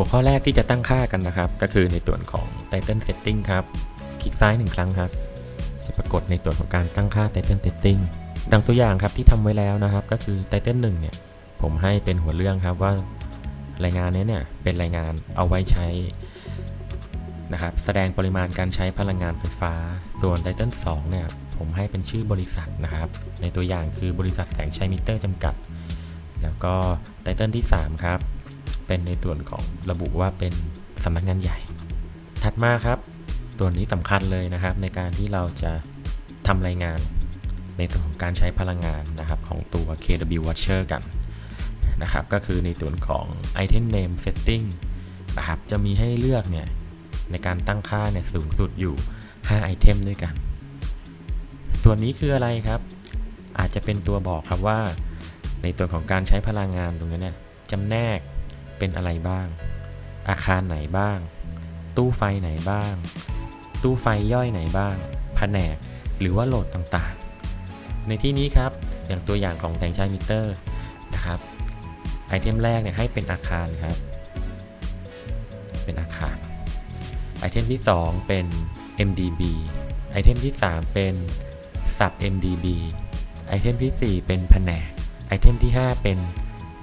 หัวข้อแรกที่จะตั้งค่ากันนะครับ ก็คือในส่วนของ Title Setting ครับ คลิกซ้ายหนึ่งครั้งครับ จะปรากฏในส่วนของการตั้งค่า Title Setting ดังตัวอย่างครับที่ทำไว้แล้วนะครับ ก็คือ Title 1เนี่ยผมให้เป็นหัวเรื่องครับว่ารายงานนี้เนี่ยเป็นรายงานเอาไว้ใช้นะครับแสดงปริมาณการใช้พลังงานไฟฟ้า ส่วน Title 2เนี่ยผมให้เป็นชื่อบริษัทนะครับ ในตัวอย่างคือบริษัทแสงชัยมิเตอร์จำกัด แล้วก็ไตเติลที่ 3 ครับ เป็นในส่วนของระบุว่าเป็นสำนักงานใหญ่ ถัดมาครับ ตัวนี้สำคัญเลยนะครับ ในการที่เราจะทำรายงาน ในส่วนของการใช้พลังงานนะครับของตัว KW Watcher กันนะครับ ก็คือในส่วนของ Item Name Setting นะครับจะมีให้เลือกเนี่ยในการตั้งค่าเนี่ยสูงสุดอยู่ 5 ไอเทมด้วยกัน ส่วนนี้คืออะไรครับ อาจจะเป็นตัวบอกครับว่า ในตัวของการใช้พลังงานตรงนี้เนี่ยจำแนก เป็นอะไรบ้าง อาคารไหนบ้าง ตู้ไฟไหนบ้าง ตู้ไฟย่อยไหนบ้าง แผนก หรือว่าโหลดต่างๆ ในที่นี้ครับ อย่างตัวอย่างของแสงชัยมิเตอร์นะครับไอเทมแรกเนี่ยให้เป็นอาคารครับ เป็นอาคาร ไอเทมที่ 2 เป็น MDB ไอเทมที่ 3 เป็น sub MDB ไอเทมที่ 4 เป็นแผนก ไอเทมที่ 5 เป็น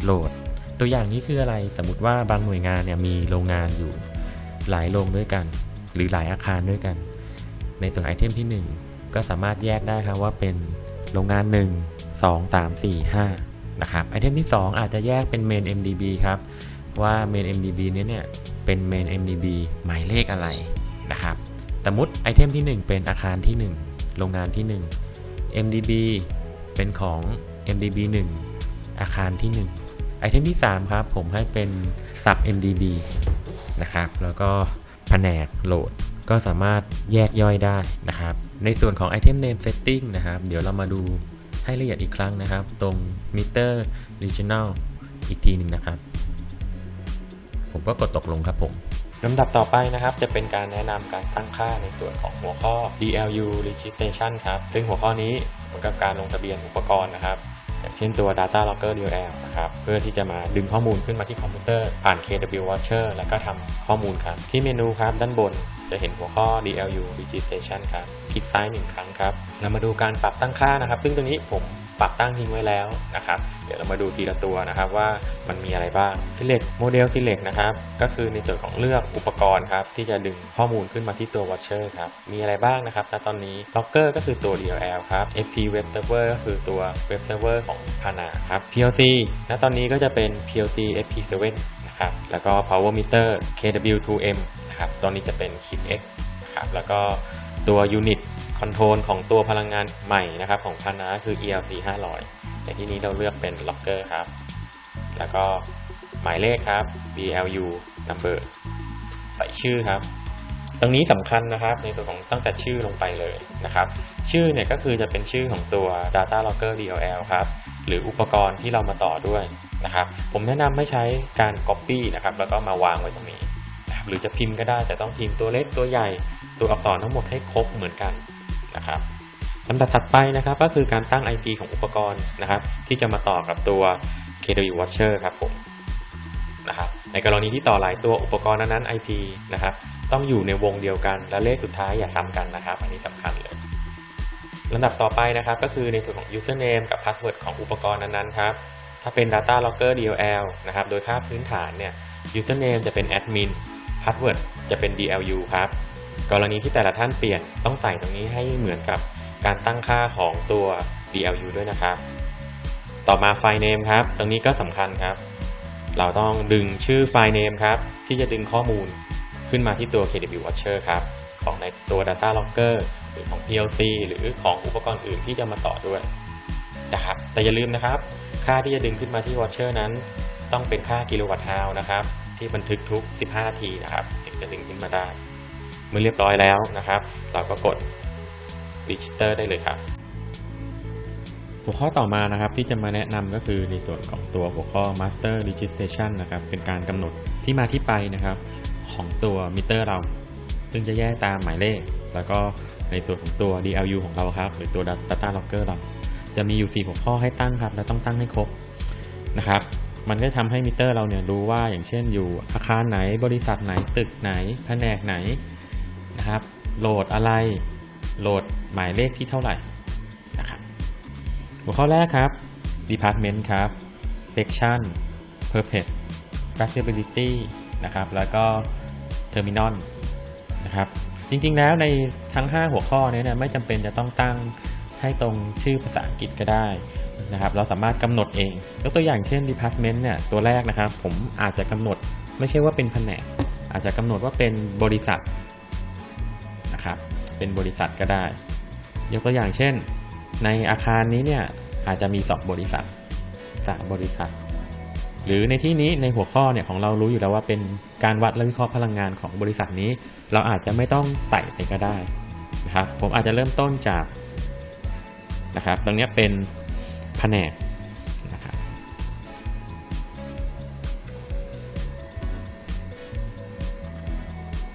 โหลด ตัวอย่างนี้คืออะไรสมมติว่าบางหน่วยงานเนี่ยมีโรงงานอยู่หลายโรงด้วยกัน หรือหลายอาคารด้วยกัน ในส่วนไอเทมที่ 1 ก็สามารถแยกได้ครับว่าเป็นโรงงาน 1 2 3 4 5นะครับไอเทมที่ 2 อาจจะแยกเป็น main MDB ครับว่า main MDB เนี้ยเนี่ยเป็น main MDB หมายเลขอะไรนะครับสมมติไอเทมที่ 1 เป็นอาคารที่ 1 โรงงานที่ 1 MDB เป็นของ MDB 1 อาคารที่ 1 ไอเทมที่ 3 ครับ ผมให้เป็น sub MDB นะครับ แล้วก็แผนกโหลดก็สามารถแยกย่อยได้นะครับ ในส่วนของ Item Name Setting นะครับ เดี๋ยวเรามาดูให้ละเอียดอีกครั้งนะครับ ตรง Meter Regional อีกทีหนึ่งนะครับ ผมก็กดตกลงครับผมลำดับต่อไปนะครับจะเป็นการแนะนำการตั้งค่าในส่วนของหัวข้อ DLU Registration ครับ ซึ่งหัวข้อนี้เหมือนกับการลงทะเบียนอุปกรณ์นะครับ อย่างเช่นตัว Data Logger DLL นะครับ เพื่อที่จะมาดึงข้อมูลขึ้นมาที่คอมพิวเตอร์ผ่าน KW Watcher แล้วก็ทำข้อมูลครับ ที่เมนูครับด้านบนจะเห็นหัวข้อ DLU Registration ครับ คลิกซ้ายหนึ่งครั้งครับเรามาดูการปรับตั้งค่านะครับ ซึ่งตรงนี้ผม ปรับตั้งทิ้งไว้แล้วนะครับ เดี๋ยวเรามาดูทีละตัวนะครับว่ามันมีอะไรบ้าง Select Model Select นะครับ ก็คือในส่วนของเลือกอุปกรณ์ครับที่จะดึงข้อมูลขึ้นมาที่ตัว Watcher ครับ มีอะไรบ้างนะครับณตอนนี้ Logger ก็คือตัว DLL ครับ FP Web Server ก็คือตัว Web Server ของ Pana ครับ PLC ณตอนนี้ก็จะเป็น PLC FP7 นะครับ แล้วก็ Power Meter KW2M นะครับ ตอนนี้จะเป็น KIP-X ครับ แล้วก็ ตัว Unit Control ของตัวพลังงานใหม่นะครับ ของ Pana คือ ELC 500ในที่นี้เราเลือกเป็น Logger ครับ แล้วก็หมายเลขครับ BLU number ใส่ชื่อครับ ตรงนี้สำคัญนะครับในตัวของตั้งแต่ชื่อลงไปเลยนะครับ ชื่อเนี่ยก็คือจะเป็นชื่อของตัว Data Logger DLL ครับหรืออุปกรณ์ที่เรามาต่อด้วยนะครับ ผมแนะนำไม่ใช้การ Copy นะครับ แล้วก็มาวางไว้ตรงนี้ หรือจะพิมพ์ก็ได้แต่ต้องพิมพ์ตัวเล็กตัวใหญ่ตัวอักษรทั้งหมดให้ครบเหมือนกันนะครับลำดับถัดไปนะครับก็คือการตั้ง IP ของอุปกรณ์นะครับ ที่จะมาต่อกับตัว KW Watcher ครับผมนะครับในกรณีที่ต่อหลายตัวอุปกรณ์นั้นๆ IP นะครับต้องอยู่ในวงเดียวกันและเลขสุดท้ายอย่าซ้ำกันนะครับ อันนี้สำคัญเลยลำดับต่อไปนะครับก็คือในส่วนของ username กับ password ของอุปกรณ์นั้นๆครับถ้าเป็น data logger DLL นะครับโดยค่าพื้นฐานเนี่ย username จะเป็น admin password จะเป็น DLU ครับ กรณีที่แต่ละท่านเปลี่ยนต้องใส่ตรงนี้ให้เหมือนกับการตั้งค่าของตัว DLU ด้วยนะครับ ต่อมาไฟล์ name ครับ ตรงนี้ก็สำคัญครับ เราต้องดึงชื่อไฟล์ name ครับ ที่จะดึงข้อมูลขึ้นมาที่ตัว KW Watcher ครับ ของในตัว Data Logger หรือของ PLC หรือของอุปกรณ์อื่นที่จะมาต่อด้วยนะครับ แต่อย่าลืมนะครับ ค่าที่จะดึงขึ้นมาที่ Watcher นั้น ต้องเป็นค่ากิโลวัตต์ฮาวนะครับ ที่บันทึกทุก 15 นาทีนะครับ ถึงจะดึงขึ้นมาได้ เมื่อเรียบร้อยแล้วนะครับ เราก็กด Register ได้เลยครับ หัวข้อต่อมานะครับที่จะมาแนะนำก็คือในส่วนของตัวหัวข้อ Master Registration นะครับ เป็นการกำหนดที่มาที่ไปนะครับ ของตัวมิเตอร์เรา ซึ่งจะแยกตามหมายเลข แล้วก็ในส่วนของตัว DLU ของเราครับ หรือตัว Data Logger เรา จะมีอยู่ 4 หัวข้อให้ตั้งครับ และต้องตั้งให้ครบนะครับ มันก็ทำให้มิเตอร์เราเนี่ยรู้ว่าอย่างเช่นอยู่อาคารไหนบริษัทไหนตึกไหนแผนกไหนนะครับ โหลดอะไร โหลดหมายเลขที่เท่าไหร่นะครับหัวข้อแรกครับ Department ครับ Section Purpose Flexibility นะครับแล้วก็ Terminal นะครับจริงๆแล้วในทั้ง 5 หัวข้อเนี้เนี่ยไม่จำเป็นจะต้องตั้งให้ตรงชื่อภาษาอังกฤษก็ได้ นะครับ เราสามารถกำหนดเอง ยกตัวอย่างเช่น Department เนี่ย ตัวแรกนะครับ ผมอาจจะกำหนดไม่ใช่ว่าเป็นแผนก อาจจะกำหนดว่าเป็นบริษัทนะครับ เป็นบริษัทก็ได้ ยกตัวอย่างเช่น ในอาคารนี้เนี่ยอาจจะมี 2 บริษัท 3 บริษัท หรือในที่นี้ในหัวข้อเนี่ยของเรารู้อยู่แล้วว่าเป็นการวัดและวิเคราะห์พลังงานของบริษัทนี้ เราอาจจะไม่ต้องใส่ไปก็ได้นะครับ ผมอาจจะเริ่มต้นจากนะครับ ตรงนี้เป็น แผนกนะครับ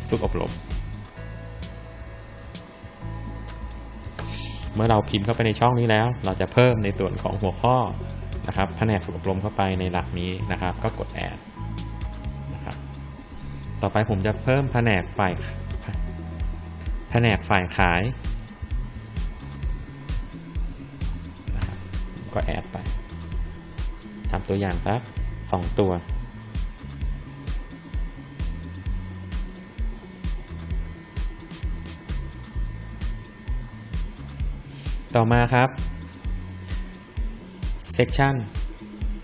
ฝึกอบรม เมื่อเราพิมพ์เข้าไปในช่องนี้แล้ว เราจะเพิ่มในส่วนของหัวข้อนะครับแผนกฝึกอบรมเข้าไปในหลักนี้นะครับ ก็กดแอดนะครับ ต่อไปผมจะเพิ่มแผนกฝ่ายแผนกฝ่ายขาย ก็แอดไปทำตัวอย่างสักสองตัว ต่อมาครับ section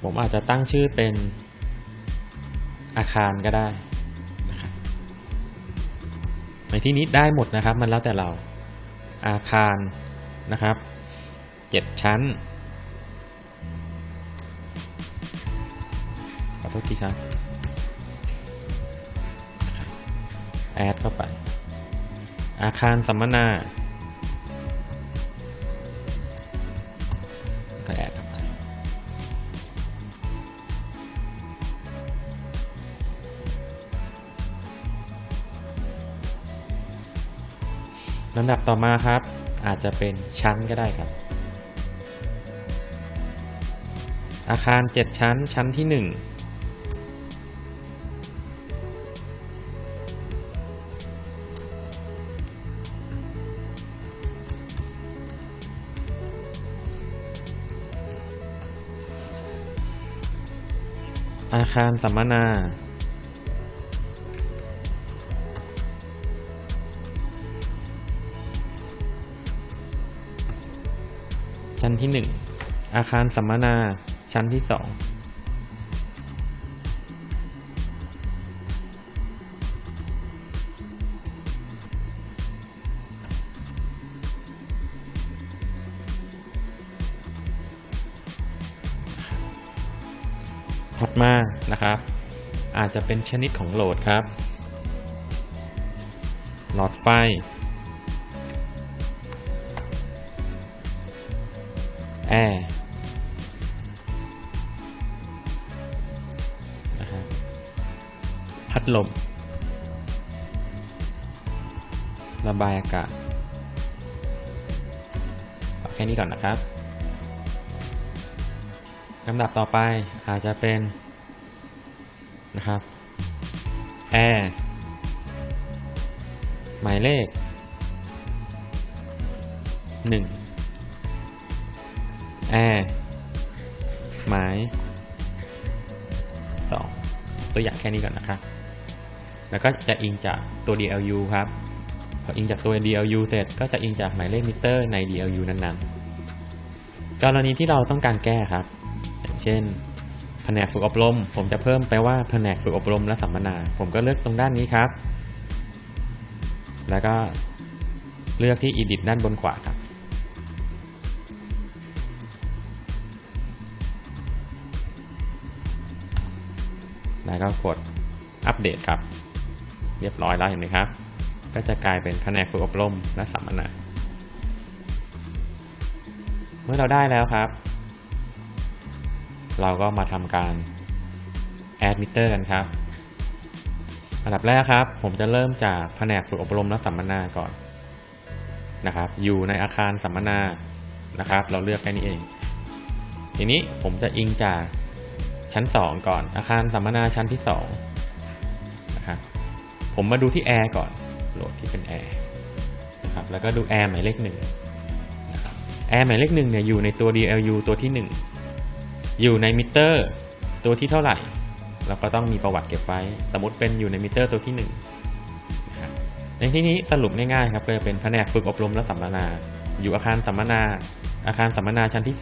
ผมอาจจะตั้งชื่อเป็นอาคารก็ได้ในที่นี้ได้หมดนะครับ มันแล้วแต่เราอาคารนะครับเจ็ดชั้น ขอโทษทีครับ แอดเข้าไป อาคารสัมมนาก็แอดเข้าไป ลำดับต่อมาครับ อาจจะเป็นชั้นก็ได้ครับอาคาร 7 ชั้น ชั้นที่ 1 อาคารสัมมนา ชั้นที่ 1 อาคารสัมมนา ชั้นที่ 2 จะเป็นชนิดของโหลดครับ หลอดไฟ แอร์นะครับพัดลม ระบายอากาศแค่นี้ก่อนนะครับลำดับต่อไปอาจจะเป็น นะครับแอร์หมายเลข1แอร์หมาย 2 ตัวอย่างแค่นี้ก่อนนะครับ แล้วก็จะอิงจากตัว DLU ครับ พออิงจากตัว DLU เสร็จ ก็จะอิงจากหมายเลขมิเตอร์ใน DLU นั้นๆ กรณีที่เราต้องการแก้ครับ อย่างเช่น แผนกฝึกอบรม ผมจะเพิ่มไปว่าแผนกฝึกอบรมและสัมมนา ผมก็เลือกตรงด้านนี้ครับ แล้วก็เลือกที่ edit ด้านบนขวาครับ แล้วก็กดอัปเดตครับ เรียบร้อยแล้วเห็นไหมครับ ก็จะกลายเป็นแผนกฝึกอบรมและสัมมนา เมื่อเราได้แล้วครับ เราก็มาทำการ add meter กันครับ อันดับแรกครับ ผมจะเริ่มจากแผนกฝึกอบรมและสัมมนาก่อนนะครับ อยู่ในอาคารสัมมนานะครับ เราเลือกแค่นี้เอง ทีนี้ผมจะอิงจากชั้น 2 ก่อน อาคารสัมมนาชั้นที่2นะครับผมมาดูที่แอร์ก่อนโหลดที่เป็นแอร์นะครับแล้วก็ดูแอร์หมายเลขหนึ่งแอร์หมายเลขหนึ่งเนี่ยอยู่ในตัว DLU ตัวที่1 อยู่ในมิเตอร์ตัวที่เท่าไหร่ เราก็ต้องมีประวัติเก็บไว้ สมมติเป็นอยู่ในมิเตอร์ตัวที่1นะครับในที่นี้สรุปง่ายๆครับก็จะเป็นแผนกฝึกอบรมและสัมมนา อยู่อาคารสัมมนา อาคารสัมมนาชั้นที่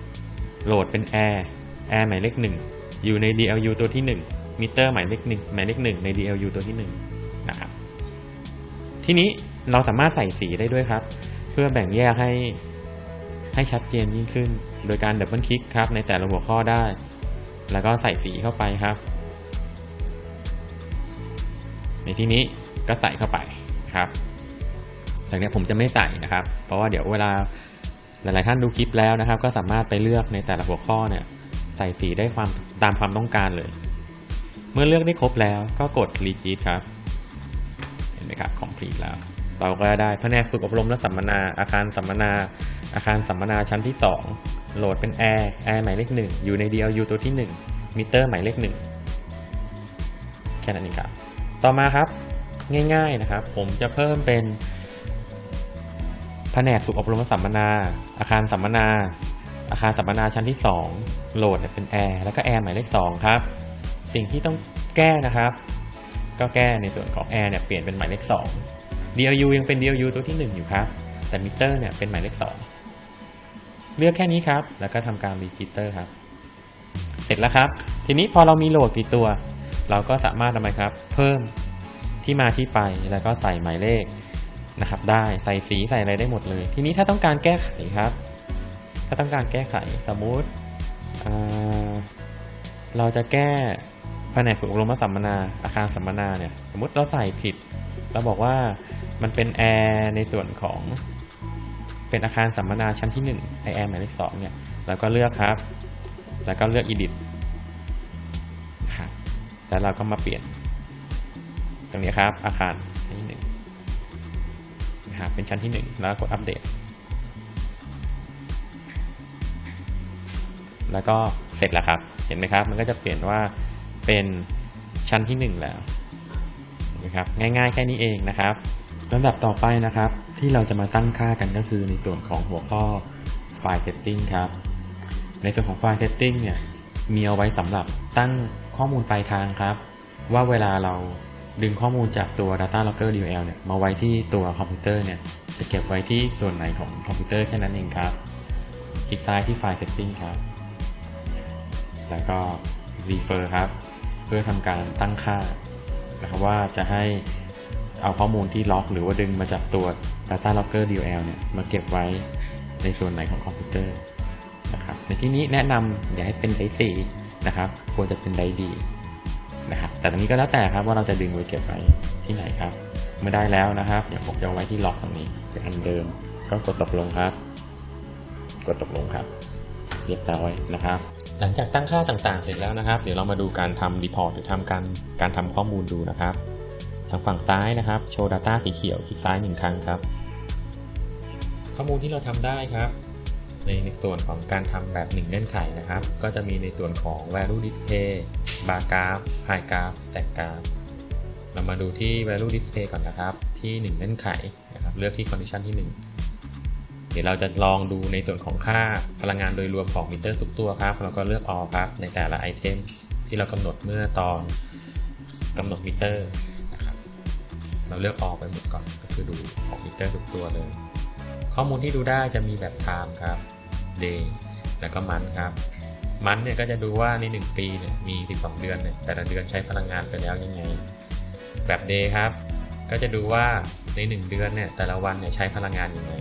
2 โหลดเป็นแอร์แอร์หมายเลขหนึ่งอยู่ใน DLU ตัวที่ 1 มิเตอร์หมายเลขหนึ่งหมายเลขหนึ่งใน DLU ตัวที่1นะครับทีนี้เราสามารถใส่สีได้ด้วยครับ เพื่อแบ่งแยกให้ ให้ชัดเจนยิ่งขึ้น โดยการดับเบิลคลิกครับในแต่ละหัวข้อได้ แล้วก็ใส่สีเข้าไปครับ ในที่นี้ก็ใส่เข้าไปครับจากนี้ผมจะไม่ใส่นะครับ เพราะว่าเดี๋ยวเวลาหลาย ๆ ท่านดูคลิปแล้วนะครับ ก็สามารถไปเลือกในแต่ละหัวข้อเนี่ยใส่สีได้ความตามความต้องการเลย เมื่อเลือกได้ครบแล้วก็กด repeat ครับ เห็นไหมครับ complete แล้ว เราก็ได้แผนกฝึกอบรมและสัมมนาอาคารสัมมนา อาคารสัมมนาชั้นที่ 2 โหลดเป็นแอร์แอร์หมายเลขหนึ่งอยู่ใน DLU ตัวที่ 1 มิเตอร์หมายเลขหนึ่งแค่นั้นเองครับ ต่อมาครับง่ายๆนะครับ ผมจะเพิ่มเป็นแผนกฝึกอบรมสัมมนา อาคารสัมมนา อาคารสัมมนาชั้นที่ 2 โหลดเนี่ยเป็นแอร์แล้วก็แอร์หมายเลข 2 ครับ สิ่งที่ต้องแก้นะครับ ก็แก้ในส่วนของแอร์เนี่ยเปลี่ยนเป็นหมายเลข 2 DLU ยังเป็น DLU ตัวที่ 1 อยู่ครับ แต่มิเตอร์เนี่ยเป็นหมายเลข 2 เลือกแค่นี้ครับ แล้วก็ทำการรีจิสเตอร์ครับ เสร็จแล้วครับ ทีนี้พอเรามีโหลดกี่ตัว เราก็สามารถทำไมครับ เพิ่มที่มาที่ไปแล้วก็ใส่หมายเลขนะครับ ได้ใส่สีใส่อะไรได้หมดเลย ทีนี้ถ้าต้องการแก้ไขครับ ถ้าต้องการแก้ไขสมมุติเราจะแก้แผนกฝึกอบรมสัมมนาอาคารสัมมนาเนี่ยสมมติเราใส่ผิด เราบอกว่ามันเป็นแอร์ในส่วนของ เป็นอาคารสัมมนาชั้นที่1ไอแอร์หมายเลขสองเนี่ยเราก็เลือกครับ แล้วก็เลือก edit ครับแล้วเราก็มาเปลี่ยน ตรงนี้ครับ อาคารชั้นที่หนึ่งนะครับเป็นชั้นที่หนึ่งแล้วกดอัปเดต แล้วก็เสร็จแล้วครับ เห็นไหมครับ มันก็จะเปลี่ยนว่าเป็นชั้นที่หนึ่งแล้วนไหมครับ ง่ายๆแค่นี้เองนะครับลำดับต่อไปนะครับ ที่เราจะมาตั้งค่ากันก็คือในส่วนของหัวข้อไฟล์ setting ครับ ในส่วนของไฟล์ setting เนี่ยมีเอาไว้สำหรับตั้งข้อมูลปลายทางครับ ว่าเวลาเราดึงข้อมูลจากตัว Data Logger DL เนี่ยมาไว้ที่ตัวคอมพิวเตอร์เนี่ยจะเก็บไว้ที่ส่วนไหนของคอมพิวเตอร์แค่นั้นเองครับคลิกซ้ายที่ไฟล์ setting ครับ แล้วก็ refer ครับ เพื่อทำการตั้งค่านะครับว่าจะให้ เอาข้อมูลที่ล็อกหรือว่าดึงมาจากตัว Data Logger DLL เนี่ยมาเก็บไว้ในส่วนไหนของคอมพิวเตอร์นะครับในที่นี้แนะนำอย่าให้เป็นไดร์สีนะครับ ควรจะเป็นไดร์ดีนะครับแต่ตรงนี้ก็แล้วแต่ครับว่าเราจะดึงไว้เก็บไว้ที่ไหนครับเมื่อได้แล้วนะครับเดี๋ยวผมจะเอาไว้ที่ล็อกตรงนี้เป็นอันเดิม ก็กดตกลงครับ กดตกลงครับ เรียบร้อยนะครับ หลังจากตั้งค่าต่างๆ เสร็จแล้วนะครับ เดี๋ยวเรามาดูการทำรีพอร์ตหรือทำการการทำข้อมูลดูนะครับางฝั่งซ้ายนะครับ โชว์ Data สีเขียวคลิกซ้ายหนึ่งครั้งครับ ข้อมูลที่เราทำได้ครับ ในในส่วนของการทำแบบหนึ่งเงื่อนไขนะครับ ก็จะมีในส่วนของ value display bar graph high graph stack graph เรามาดูที่ value display ก่อนนะครับ ที่ 1 เงื่อนไขนะครับ เลือกที่ condition ที่ 1 เดี๋ยวเราจะลองดูในส่วนของค่าพลังงานโดยรวมของมิเตอร์ทุกตัวครับแล้วก็เลือก all ครับ ในแต่ละไอเทมที่เรากำหนดเมื่อตอนกำหนดมิเตอร์ เราเลือก all ไปหมดก่อนก็คือดูของมิเตอร์ทุกตัวเลย ข้อมูลที่ดูได้จะมีแบบ time ครับ day แล้วก็ month ครับ month เนี่ยก็จะดูว่าใน 1 ปีเนี่ยมี 12 เดือนเนี่ยแต่ละเดือนใช้พลังงานไปแล้วยังไง แบบ day ครับ ก็จะดูว่าใน 1 เดือนเนี่ยแต่ละวันเนี่ยใช้พลังงานยังไง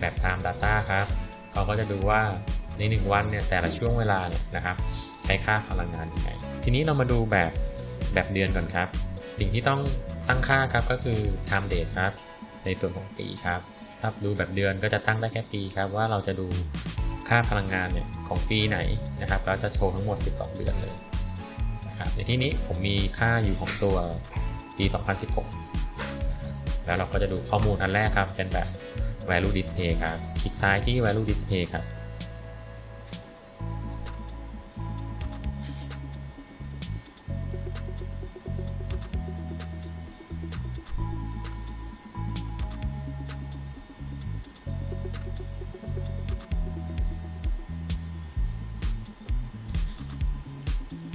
แบบ time data ครับเขาก็จะดูว่าใน 1 วันเนี่ยแต่ละช่วงเวลาเนี่ยนะครับ ใช้ค่าพลังงานยังไง ทีนี้เรามาดูแบบแบบเดือนก่อนครับ สิ่งที่ต้อง ตั้งค่าครับก็คือ time date ครับ ในส่วนของปีครับถ้าดูแบบเดือนก็จะตั้งได้แค่ปีครับว่าเราจะดูค่าพลังงานเนี่ยของปีไหนนะครับแล้วจะโชว์ทั้งหมด 12 เดือนเลยนะครับในที่นี้ผมมีค่าอยู่ของตัวปี 2016 แล้วเราก็จะดูข้อมูลอันแรกครับเป็นแบบ value display ครับ คลิกซ้ายที่ value display ครับ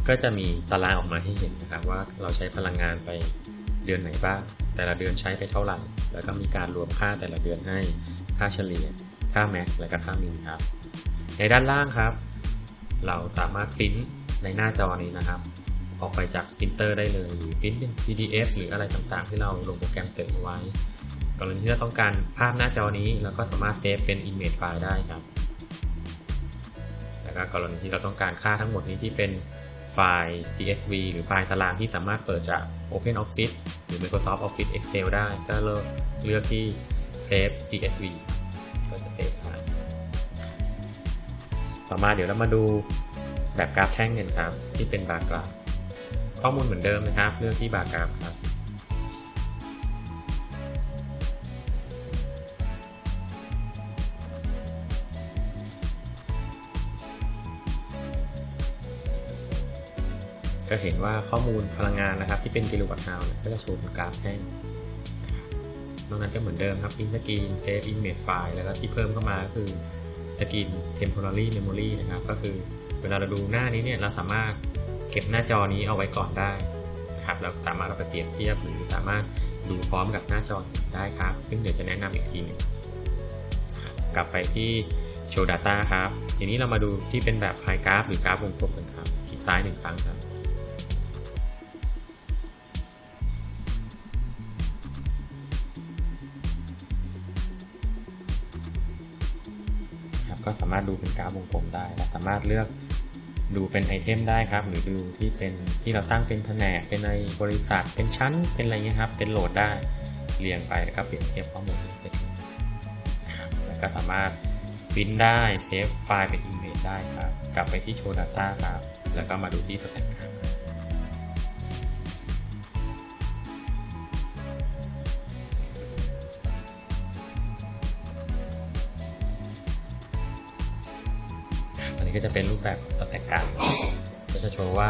ก็จะมีตารางออกมาให้เห็นนะครับว่าเราใช้พลังงานไปเดือนไหนบ้าง แต่ละเดือนใช้ไปเท่าไหร่ แล้วก็มีการรวมค่าแต่ละเดือนให้ ค่าเฉลี่ย ค่าแม็กและก็ค่ามินครับ ในด้านล่างครับ เราสามารถพิมพ์ในหน้าจอนี้นะครับ ออกไปจากพิมพ์เตอร์ได้เลยหรือพิมพ์เป็น PDF หรืออะไรต่างๆ ที่เราลงโปรแกรมเสริมเอาไว้ กรณีที่เราต้องการภาพหน้าจอนี้เราก็สามารถเซฟเป็น image ไฟล์ได้ครับ แล้วก็กรณีที่เราต้องการค่าทั้งหมดนี้ที่เป็น ไฟล์ CSV หรือไฟล์ตารางที่สามารถเปิดจาก Open Office หรือ Microsoft Office Excel ได้ ก็เลือกเลือกที่ Save CSV ก็จะเซฟมาต่อมาเดี๋ยวเรามาดูแบบกราฟแท่งกันครับ ที่เป็นบาร์กราฟข้อมูลเหมือนเดิมนะครับ เลือกที่บาร์กราฟครับ ก็เห็นว่าข้อมูลพลังงานนะครับ ที่เป็นกิโลวัตต์ฮาวก็จะโชว์เป็นกราฟแท่งนอกนั้นก็เหมือนเดิมครับพิมพ์สกรีนเซฟอิมเมจไฟล์แล้วก็ที่เพิ่มเข้ามาก็คือสกรีน temporary memory นะครับ ก็คือเวลาเราดูหน้านี้เนี่ยเราสามารถเก็บหน้าจอนี้เอาไว้ก่อนได้นะครับเราสามารถเอาไปเปรียบเทียบหรือสามารถดูพร้อมกับหน้าจอได้ครับ ซึ่งเดี๋ยวจะแนะนำอีกทีหนึงกลับไปที่ Show Data ครับ ทีนี้เรามาดูที่เป็นแบบพายกราฟหรือกราฟวงกลมกันครับคลิกซ้ายหนึ่งครั้งครับ ก็สามารถดูเป็นกราฟวงกลมได้และสามารถเลือกดูเป็นไอเทมได้ครับ หรือดูที่เป็นที่เราตั้งเป็นแผนกเป็นในบริษัทเป็นชั้นเป็นอะไรเงี้ยครับ เป็นโหลดได้เรียงไปแล้วก็เปรียบเทียบข้อมูลเสร็จนะครับแล้วก็สามารถพิมพ์ได้เซฟไฟล์เป็น image ได้ครับ กลับไปที่โชว์ดัต้าครับ แล้วก็มาดูที่สแตทครับ ก็จะเป็นรูปแบบสแต็กการก็จะโชว์ว่า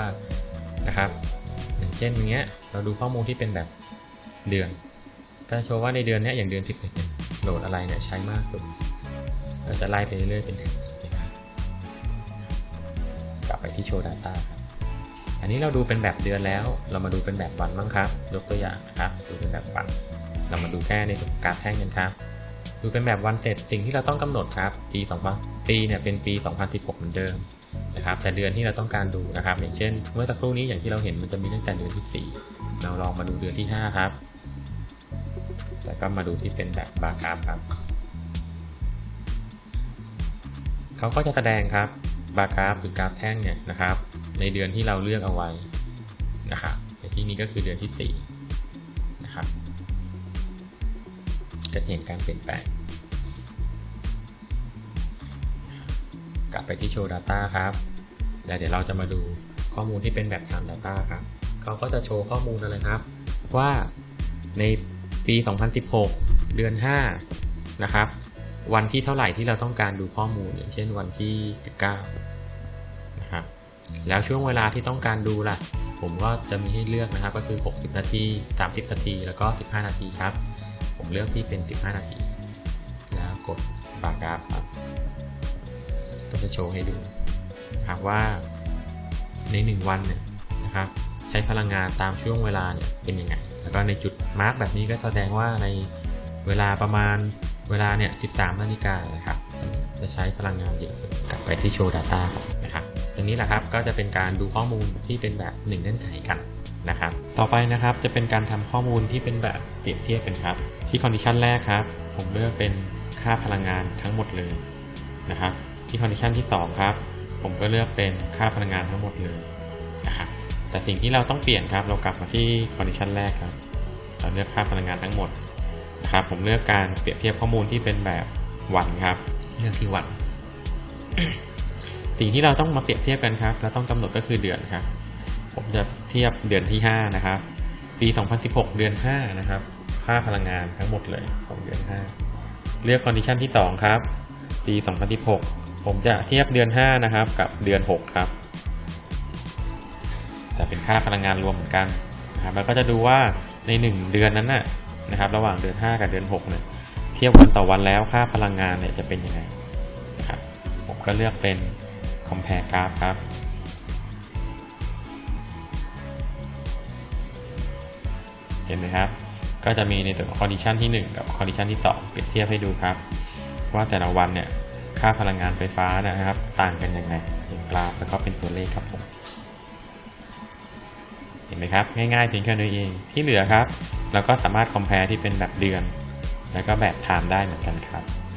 นะครับ อย่างเช่นอย่างเงี้ยเราดูข้อมูลที่เป็นแบบเดือน ก็จะโชว์ว่าในเดือนเนี้ยอย่างเดือน10เนี่ยโหลดอะไรเนี่ยใช้มากสุดก็จะไล่ไปเรื่อยๆเป็นนะครับกลับไปที่โชว์ Data ครับอันนี้เราดูเป็นแบบเดือนแล้ว เรามาดูเป็นแบบวันบ้างครับ ยกตัวอย่างนะครับ ดูเป็นแบบวัน เรามาดูแค่ในกราฟแท่งกันครับ ดูเป็นแบบวันเสร็จสิ่งที่เราต้องกำหนดครับ ปี2000ปีเนี่ยเป็นปี 2016 เหมือนเดิมนะครับ แต่เดือนที่เราต้องการดูนะครับ อย่างเช่น เมื่อสักครู่นี้อย่างที่เราเห็นมันจะมีตั้งแต่เดือนที่ 4 เราลองมาดูเดือนที่ 5 ครับ แล้วก็มาดูที่เป็นแบบบาร์กราฟครับเขาก็จะแสดงครับบาร์กราฟหรือกราฟแท่งเนี่ยนะครับ ในเดือนที่เราเลือกเอาไว้นะครับในที่นี้ก็คือเดือนที่4นะครับ จะเห็นการเปลี่ยนแปลง กลับไปที่โชว์ Data ครับ แล้วเดี๋ยวเราจะมาดูข้อมูลที่เป็นแบบ Time Data ครับเขาก็จะโชว์ข้อมูลอะไรครับ ว่าในปี 2016 เดือน 5 นะครับ วันที่เท่าไหร่ที่เราต้องการดูข้อมูลอย่างเช่นวันที่ 19 นะครับ แล้วช่วงเวลาที่ต้องการดูล่ะ ผมก็จะมีให้เลือกนะครับ ก็คือ 60 นาที 30 นาที แล้วก็ 15 นาทีครับ ผมเลือกที่เป็น 15 นาที แล้วกดบาร์กราฟครับ ก็จะโชว์ให้ดูครับว่าใน 1 วันเนี่ยนะครับ ใช้พลังงานตามช่วงเวลาเนี่ยเป็นยังไง แล้วก็ในจุดมาร์กแบบนี้ก็แสดงว่าในเวลาประมาณเวลาเนี่ย 13 นาฬิกานะครับ จะใช้พลังงานเยอะสุดกลับไปที่โชว์ Data นะครับ ตรงนี้แหละครับ ก็จะเป็นการดูข้อมูลที่เป็นแบบ1เงื่อนไขกัน นะครับ ต่อไปนะครับจะเป็นการทำข้อมูลที่เป็นแบบเปรียบเทียบกันครับ ที่คอนดิชันแรกครับ ผมเลือกเป็นค่าพลังงานทั้งหมดเลยนะครับ ที่คอนดิชันที่ 2 ครับ ผมก็เลือกเป็นค่าพลังงานทั้งหมดเลยนะครับแต่สิ่งที่เราต้องเปลี่ยนครับเรากลับมาที่คอนดิชันแรกครับ เราเลือกค่าพลังงานทั้งหมดนะครับผมเลือกการเปรียบเทียบข้อมูลที่เป็นแบบวันครับ เลือกที่วันสิ่งที่เราต้องมาเปรียบเทียบกันครับ เราต้องกำหนดก็คือเดือนครับ ผมจะเทียบเดือนที่ 5 นะครับ ปี 2016 เดือน 5 นะครับ ค่าพลังงานทั้งหมดเลยของเดือน 5เลือกคอนดิชันที่ 2 ครับ ปี 2016 ผมจะเทียบเดือน 5 นะครับ กับเดือน 6 ครับจะเป็นค่าพลังงานรวมเหมือนกันนะครับแล้วก็จะดูว่าใน 1 เดือนนั้นน่ะนะครับ ระหว่างเดือน 5 กับเดือน6เนี่ยเทียบวันต่อวันแล้วค่าพลังงานเนี่ยจะเป็นยังไงนะครับ ผมก็เลือกเป็น compare graph ครับ เห็นไหมครับ ก็จะมีในตัว condition ที่ 1 กับ condition ที่ 2 เปรียบเทียบให้ดูครับ ว่าแต่ละวันเนี่ยค่าพลังงานไฟฟ้านะครับ ต่างกันยังไงเป็นกราฟแล้วก็เป็นตัวเลขครับผมเห็นไหมครับ ง่ายๆเพียงแค่นี้เองที่เหลือครับ เราก็สามารถ compare ที่เป็นแบบเดือน แล้วก็แบบ time ได้เหมือนกันครับ